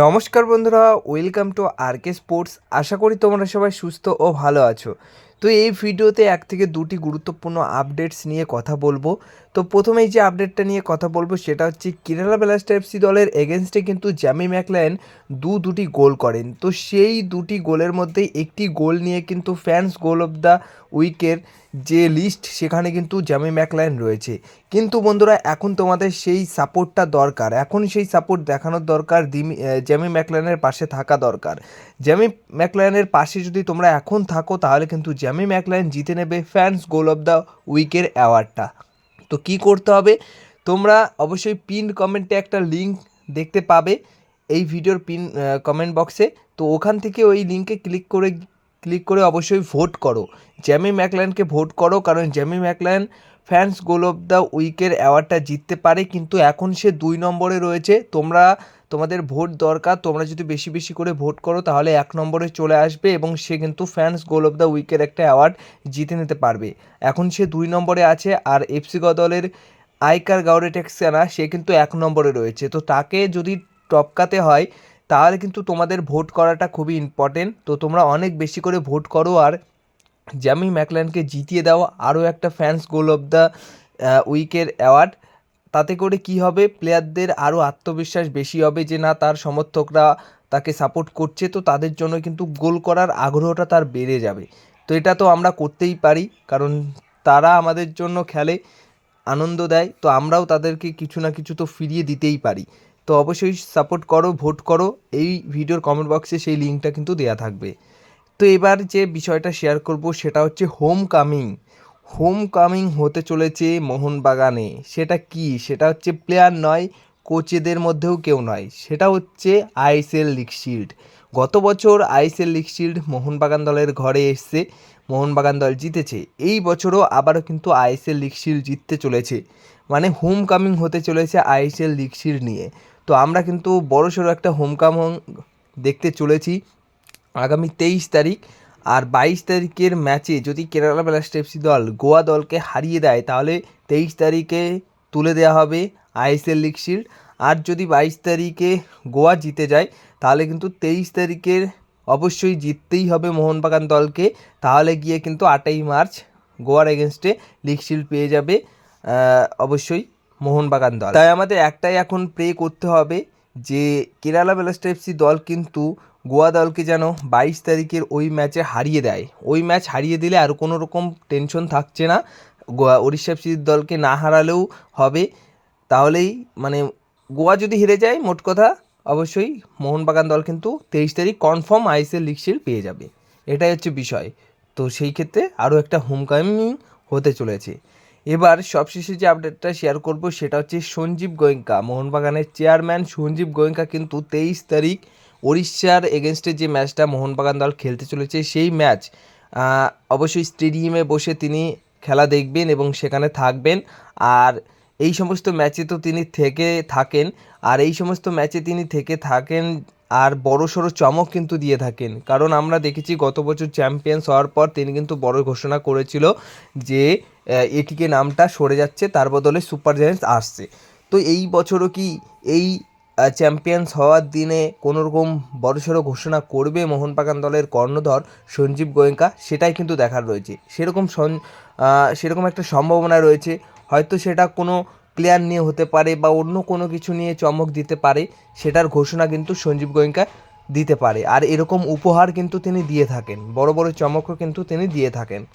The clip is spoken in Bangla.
নমস্কার বন্ধুরা welcome to R K sports আশা করি তোমরা সবাই সুস্থ ও ভালো আছো। তো এই ভিডিওতে এক থেকে দুটি গুরুত্বপূর্ণ আপডেটস নিয়ে কথা বলব। তো প্রথমেই যে আপডেটটা নিয়ে কথা বলব সেটা হচ্ছে কেরালা ব্লাস্টার এফসি দলের এগেনস্টে কিন্তু জ্যামি ম্যাকলায়ন দু দুটি গোল করেন। তো সেই দুটি গোলের মধ্যেই একটি গোল নিয়ে কিন্তু ফ্যান্স গোল অফ দ্য উইকের যে লিস্ট সেখানে কিন্তু জ্যামি ম্যাকলায়ন রয়েছে। কিন্তু বন্ধুরা, এখন তোমাদের সেই সাপোর্টটা দরকার। এখন সেই সাপোর্ট দেখানোর দরকার, দিমি জ্যামি ম্যাকলায়নের পাশে থাকা দরকার। জ্যামি ম্যাকলায়নের পাশে যদি তোমরা এখন থাকো, তাহলে কিন্তু জ্যামি ম্যাকলায়ন জিতে নেবে ফ্যান্স গোল অফ দ্য উইকের অ্যাওয়ার্ডটা। তো কি করতে হবে? তোমরা অবশ্যই পিন কমেন্টে একটা লিঙ্ক দেখতে পাবে এই ভিডিওর পিন কমেন্ট বক্সে। তো ওখান থেকে ওই লিঙ্কে ক্লিক করে ক্লিক করে অবশ্যই ভোট করো। জ্যামি ম্যাকলায়নকে ভোট করো, কারণ Jamie Maclean fans goal of the উইকের অ্যাওয়ার্ডটা জিততে পারে, কিন্তু এখন সে দুই নম্বরে রয়েছে। তোমরা তোমাদের ভোট দরকার, তোমরা যদি বেশি বেশি করে ভোট করো, তাহলে এক নম্বরে চলে আসবে এবং সে কিন্তু ফ্যান্স গোল অফ দ্য উইকের একটা অ্যাওয়ার্ড জিতে নিতে পারবে। এখন সে দুই নম্বরে আছে আর এফসি দলের আইকার গাউরেটেক্সানা সে কিন্তু এক নম্বরে রয়েছে। তো তাকে যদি টপকাতে হয়, তাহলে কিন্তু তোমাদের ভোট করাটা খুবই ইম্পর্টেন্ট তো তোমরা অনেক বেশি করে ভোট করো আর জ্যামি ম্যাকল্যানকে জিতিয়ে দাও। আরও একটা ফ্যান্স গোল অফ দ্য উইকের অ্যাওয়ার্ড তাতে করে কি হবে? প্লেয়ারদের আরও আত্মবিশ্বাস বেশি হবে যে, না, তার সমর্থকরা তাকে সাপোর্ট করছে, তো তাদের জন্য কিন্তু গোল করার আগ্রহটা তার বেড়ে যাবে। তো এটা তো আমরা করতেই পারি, কারণ তারা আমাদের জন্য খেলে, আনন্দ দেয়, তো আমরাও তাদেরকে কিছু না কিছু তো ফিরিয়ে দিতেই পারি। তো অবশ্যই সাপোর্ট করো ভোট করো, এই ভিডিওর কমেন্ট বক্সে সেই লিঙ্কটা কিন্তু দেওয়া থাকবে। তো এবার যে বিষয়টা শেয়ার করব, সেটা হচ্ছে হোম কামিং হোম কামিং হতে চলেছে মোহনবাগানে। সেটা কি? সেটা হচ্ছে প্লেয়ার নয়, কোচেদের মধ্যেও কেউ নয়। সেটা হচ্ছে আইএসএল লিগ শিল্ড গত বছর আইএসএল লিগ শিল্ড মোহনবাগান দলের ঘরে এসছে। মোহনবাগান দল জিতেছে। এই বছরও আবারও কিন্তু আইএসএল লিগ শিল্ড জিততে চলেছে। মানে হোম কামিং হতে চলেছে আইএসএল লিগ শিল্ড নিয়ে। তো আমরা কিন্তু বড়সড় একটা হোম কামিং দেখতে চলেছি। আগামী তেইশ তারিখ আর বাইশ তারিখের ম্যাচে যদি কেরালা ব্লাস্ট এফসি দল গোয়া দলকে হারিয়ে দেয়, তাহলে তেইশ তারিখে তুলে দেওয়া হবে আইএসএল লিগ শিল্ড আর যদি বাইশ তারিখে গোয়া জিতে যায়, তাহলে কিন্তু তেইশ তারিখের অবশ্যই জিততেই হবে মোহনবাগান দলকে। তাহলে গিয়ে কিন্তু আটই মার্চ গোয়ার এগেনস্টে লিগ শিল্ড পেয়ে যাবে অবশ্যই মোহনবাগান দল। তাই আমাদের একটাই এখন প্রে করতে হবে যে কেরালা ব্লাস্টার এফসি দল কিন্তু গোয়া দলকে যেন বাইশ তারিখের ওই ম্যাচে হারিয়ে দেয়। ওই ম্যাচ হারিয়ে দিলে আর কোনো রকম টেনশন থাকছে না। গোয়া উড়িষ্যা এফসি দলকে না হারালেও হবে। তাহলেই মানে গোয়া যদি হেরে যায়, মোট কথা অবশ্যই মোহনবাগান দল কিন্তু তেইশ তারিখ কনফার্ম আইসিএল লিগ পেয়ে যাবে। এটাই হচ্ছে বিষয়। তো সেই ক্ষেত্রে আরও একটা হোমকামিং হতে চলেছে। এবার সবশেষে যে আপডেটটা শেয়ার করব সেটা হচ্ছে সঞ্জীব গোয়েঙ্কা। মোহনবাগানের চেয়ারম্যান সঞ্জীব গোয়েঙ্কা কিন্তু তেইশ তারিখ উড়িষ্যার এগেনস্টে যে ম্যাচটা মোহনবাগান দল খেলতে চলেছে, সেই ম্যাচ অবশ্যই স্টেডিয়ামে বসে তিনি খেলা দেখবেন এবং সেখানে থাকবেন। আর এই সমস্ত ম্যাচে তো তিনি থেকে থাকেন। আর এই সমস্ত ম্যাচে তিনি থেকে থাকেন আর বড় সড়ো চমক কিন্তু দিয়ে থাকেন। কারণ আমরা দেখেছি গত বছর চ্যাম্পিয়ন্স হওয়ার পর তিনি কিন্তু বড় ঘোষণা করেছিল যে এটিকে নামটা সরে যাচ্ছে, তার বদলে সুপার জায়ান্টস আসছে। তো এই বছরও কি এই চ্যাম্পিয়ন্স হওয়ার দিনে কোনো রকম বড়সড় ঘোষণা করবে মোহনবাগান দলের কর্ণধর সঞ্জীব গোয়েঙ্কা? সেটাই কিন্তু দেখার রয়েছে। সেরকম সেরকম একটা সম্ভাবনা রয়েছে। হয়তো সেটা কোনো প্লেয়ার নিয়ে হতে পারে বা অন্য কোনো কিছু নিয়ে চমক দিতে পারে, সেটার ঘোষণা কিন্তু সঞ্জীব গোয়েঙ্কা দিতে পারে। আর এরকম উপহার কিন্তু তিনি দিয়ে থাকেন। বড় বড় চমকও কিন্তু তিনি দিয়ে থাকেন।